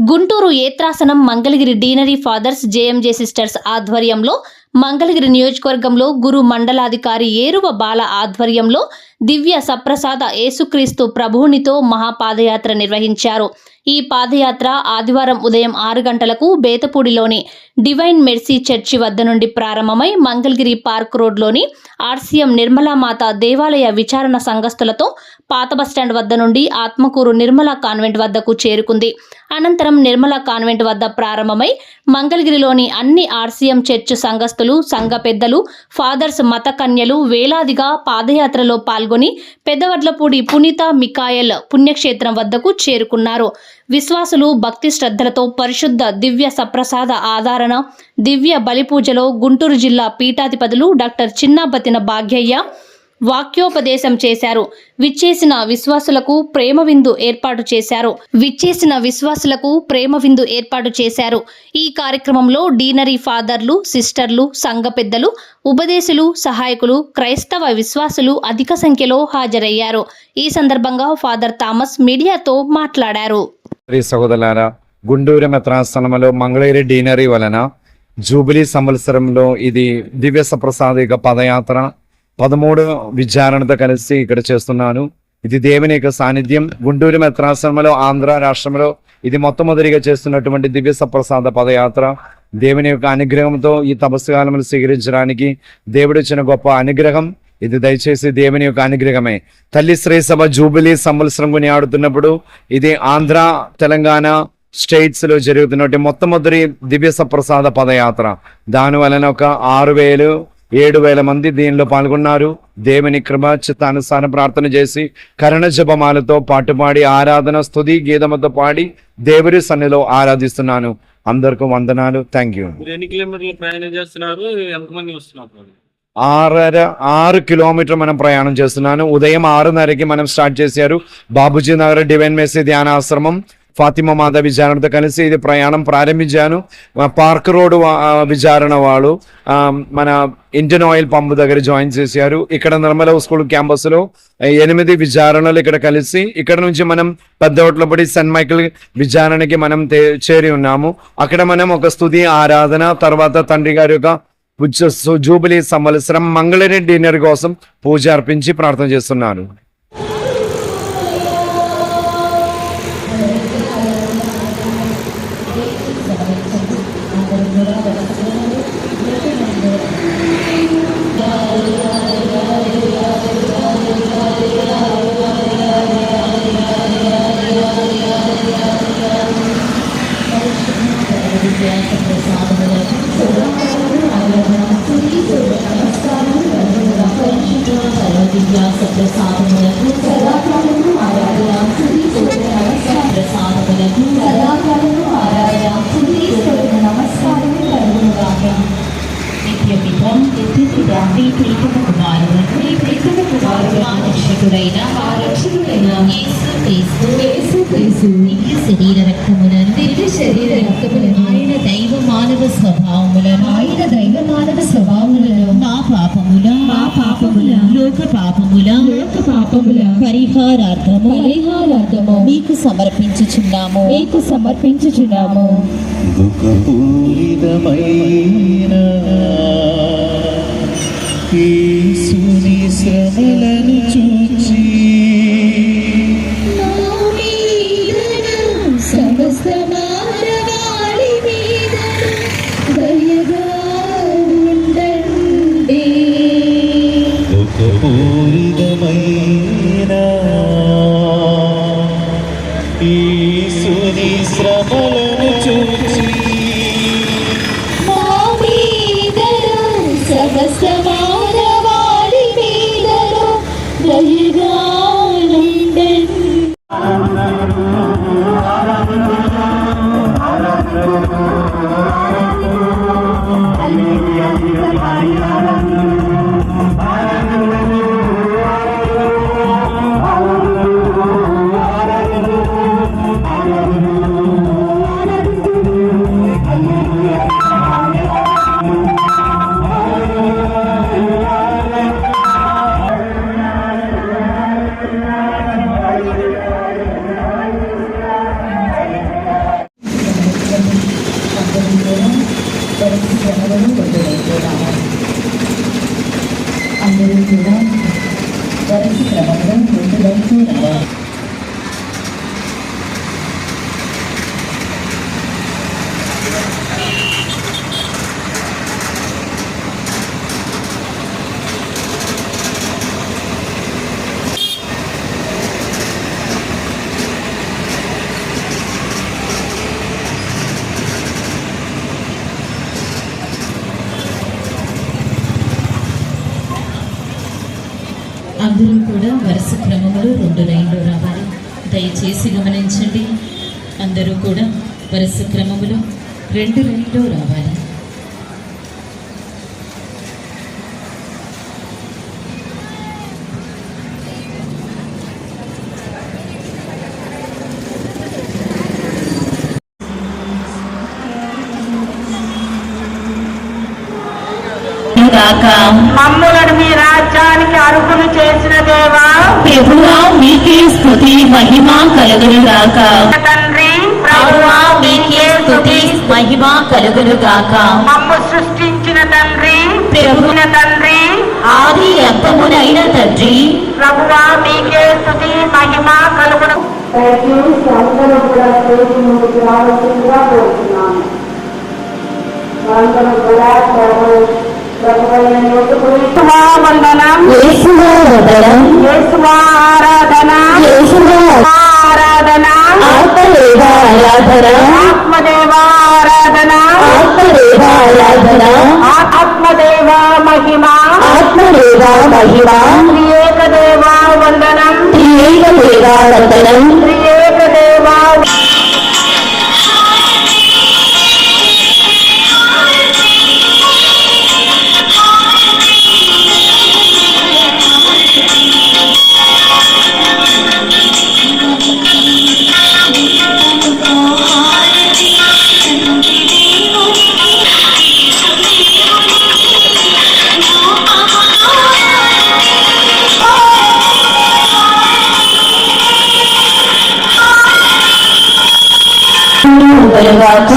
Guntur ఏత్రాసనం Mangalagiri deanery fathers JMJ sisters ఆధ్వర్యంలో మంగళగిరి నియోజకవర్గంలో గురు మండలాధికారి ఏరువ బాల ఆధ్వర్యంలో దివ్య సప్రసాద యేసుక్రీస్తు ప్రభువునితో మహాపాదయాత్ర నిర్వహించారు. ఈ పాదయాత్ర ఆదివారం ఉదయం ఆరు గంటలకు బేతపూడిలోని డివైన్ మెర్సీ చర్చి వద్ద నుండి ప్రారంభమై మంగళగిరి పార్క్ రోడ్లోని ఆర్సీఎం నిర్మలామాత దేవాలయ విచారణ సంఘస్థులతో పాత బస్టాండ్ వద్ద నుండి ఆత్మకూరు నిర్మలా కాన్వెంట్ వద్దకు చేరుకుంది. అనంతరం నిర్మలా కాన్వెంట్ వద్ద ప్రారంభమై మంగళగిరిలోని అన్ని ఆర్సీఎం చర్చ్ సంఘస్థులు సంఘ పెద్దలు ఫాదర్స్ మత కన్యలు వేలాదిగా పాదయాత్రలో పాల్గొని పెద్దవడ్లపూడి పునీత మికాయల్ పుణ్యక్షేత్రం వద్దకు చేరుకున్నారు. విశ్వాసులు భక్తి శ్రద్ధలతో పరిశుద్ధ దివ్య సప్రసాద ఆధారణ దివ్య బలిపూజలో గుంటూరు జిల్లా పీఠాధిపతులు డాక్టర్ చిన్నాబతిన భాగ్యయ్య వాక్యోపదేశం చేశారు. విచ్చేసిన విశ్వాసులకు ప్రేమ విందు ఏర్పాటు చేశారు. విచ్చేసిన విశ్వాసులకు ప్రేమ విందు ఏర్పాటు చేశారు. ఈ కార్యక్రమంలో డీనరీ ఫాదర్లు సిస్టర్లు సంఘ పెద్దలు ఉపదేశులు సహాయకులు క్రైస్తవ విశ్వాసులు అధిక సంఖ్యలో హాజరయ్యారు. ఈ సందర్భంగా ఫాదర్ థామస్ మీడియాతో మాట్లాడారు. సహోదరులారా గుండూరు మెత్రాస్థలములో మంగళగిరి డీనరీ వలన జూబిలీ సంవత్సరంలో ఇది దివ్య సప్రసాదిక పదయాత్ర. పదమూడు విచారణతో కలిసి ఇక్కడ చేస్తున్నాను. ఇది దేవుని యొక్క సాన్నిధ్యం. గుంటూరు మెత్రాశ్రమంలో ఆంధ్ర రాష్ట్రంలో ఇది మొట్టమొదటిగా చేస్తున్నటువంటి దివ్య సప్రసాద పదయాత్ర. దేవుని యొక్క అనుగ్రహంతో ఈ తపస్సు కాలంలో స్వీకరించడానికి దేవుడు ఇచ్చిన గొప్ప అనుగ్రహం. ఇది దయచేసి దేవుని యొక్క అనుగ్రహమే. తల్లి శ్రీ సభ జూబిలీ సంవత్సరం కొని ఆడుతున్నప్పుడు ఇది ఆంధ్ర తెలంగాణ స్టేట్స్లో జరుగుతున్నటువంటి మొట్టమొదటి దివ్య సప్రసాద పదయాత్ర. దాని వలన ఒక ఆరు వేలు ఏడు వేల మంది దీనిలో పాల్గొన్నారు. దేవుని కృప చిత్తానుసారం ప్రార్థన చేసి కరణ జపమాలతో పాటుపాడి ఆరాధన స్తుతి గీతముతో పాడి దేవుడి సన్నిలో ఆరాధిస్తున్నాను. అందరికీ వందనాలు. థ్యాంక్ యూ మీరు ఎన్ని కిలోమీటర్లు ప్రయాణం చేస్తున్నారు? ఎంతమంది వస్తున్నారు? ఆరర ఆరు కిలోమీటర్ మనం ప్రయాణం చేస్తున్నాను. ఉదయం ఆరున్నరకి మనం స్టార్ట్ చేశారు. బాబుజీ నగర్ డివైన్ మెస్సీ ధ్యానాశ్రమం. ఫాతిమా మాత విచారణతో కలిసి ఇది ప్రయాణం ప్రారంభించాను. పార్క్ రోడ్ విచారణ వాళ్ళు మన ఇండియన్ ఆయిల్ పంప్ దగ్గర జాయిన్ చేశారు. ఇక్కడ నిర్మల స్కూల్ క్యాంపస్లో ఎనిమిది విచారణలు ఇక్కడ కలిసి ఇక్కడ నుంచి మనం పెద్దోట్లపడి సెంట్ మైకిల్ విచారణకి మనం చేరి ఉన్నాము. అక్కడ మనం ఒక స్తుతి ఆరాధన తర్వాత తండ్రి గారి యొక్క జూబిలీ సంవత్సరం మంగళని డిన్నర్ కోసం పూజ అర్పించి ప్రార్థన చేస్తున్నాను విద్యాసత్య సాధనలకు రక్షకుడైన యేసుక్రీస్తు దివ్య శరీర రక్తములను దివ్య శరీర రక్తములను ఆయన దైవ మానవ స్వభావములను ఆయన దైవ మానవ స్వభావములను మా పాపముల మా పాపముల లోక పాపముల లోక పాపముల పరిహారార్థము పరిహారార్థము మీకు సమర్పించుచున్నాము. మీకు సమర్పించుచున్నాము. దుఃఖపూరితమైన യേശുനി ശ്രമലനിച്ചു. సమస్త Yang sudah 个 అందరూ కూడా వరుస క్రమములో రెండు లైన్లో రావాలి. దయచేసి గమనించండి. అందరూ కూడా వరుస క్రమములో రెండు లైన్లో రావాలి. గాక మమ్ములను మీ అర్హులు చేసిన దేవా ప్రభువా మీకే స్తుతి మహిమ కలుగును గాక తండ్రి ప్రభువా మీకే స్తుతి మహిమ కలుగును గాక మమ్ము సృష్టించిన తండ్రి ప్రభువున తండ్రి ఆది అంతమునైన తండ్రి. ప్రభువా మీకే స్థుతి మహిమ కలుగును. ఆరాధన యేసువా ఆరాధన ఆత్మదేవ ఆరాధన ఆరాధన ఆత్మదేవ ఆరాధన. ఆత్మదేవ మహిమ ఆత్మదేవ మహిమ త్రియేక దేవ వందనం త్రియేక దేవ వందనం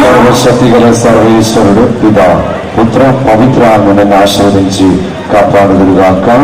സർവശക്തികളെ സർവേശ്വരുടെ പിതാ പുത്ര പവിത്രാത്മനെ ആശ്രവദിച്ച് കാപ്പാടുതലുകാക്കാം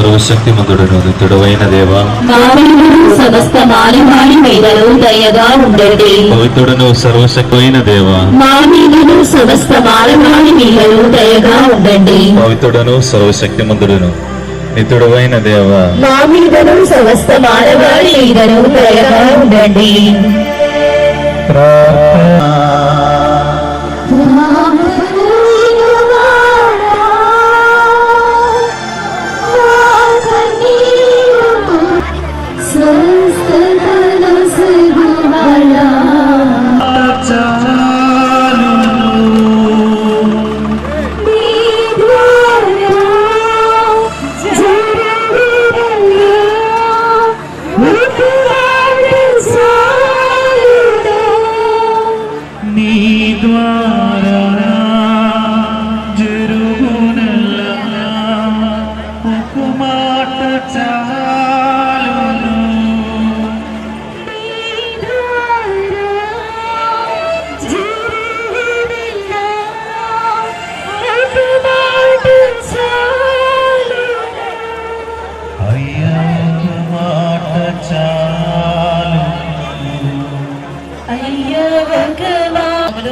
పవిత్రుడను సర్వశక్తిమంతుడను నిత్యుడవైన దేవ సమస్త మానవాళి మీదను దయగా ఉండండి పవిత్రుడను సర్వశక్తమైన దేవ మా మీదను సమస్త మానవాళి మీదను దయగా ఉండండి పవిత్రుడను సర్వశక్తిమంతుడను నిత్యుడవైన దేవ మా మీదను సమస్త మానవాళి మీదను దయగా ఉండండి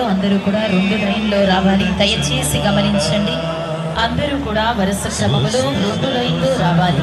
అందరూ కూడా రెండు లైన్లో రావాలి. దయచేసి గమనించండి. అందరూ కూడా వరుస క్రమంలో రెండు లైన్లో రావాలి.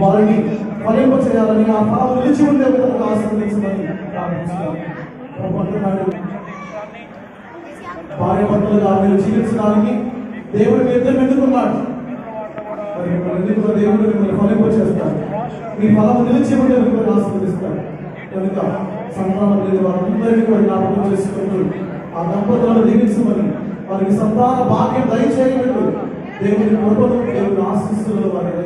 వారిని ఫలింప చేయాలని ఆ ఫలం నిలిచి ఉండే విధంగా ఆశీర్వదించమని ప్రార్థించున్నాం భార్య భర్తలుగా మీరు జీవించడానికి దేవుడు మీ ఇద్దరు ఎన్నుకున్నాడు మరి ఎన్నుకున్న దేవుడు మిమ్మల్ని ఫలింప చేస్తాడు? మీ ఫలం నిలిచి ఉండే విధంగా ఆశీర్వదిస్తాడు. కనుక సంతానం లేని వారందరికీ కూడా జ్ఞాపకం చేసుకుంటూ ఆ దంపతులను దీవించమని వారికి సంతాన భాగ్యం దయచేయటట్టు దేవుని కృపను దేవుని ఆశీస్సులను వారి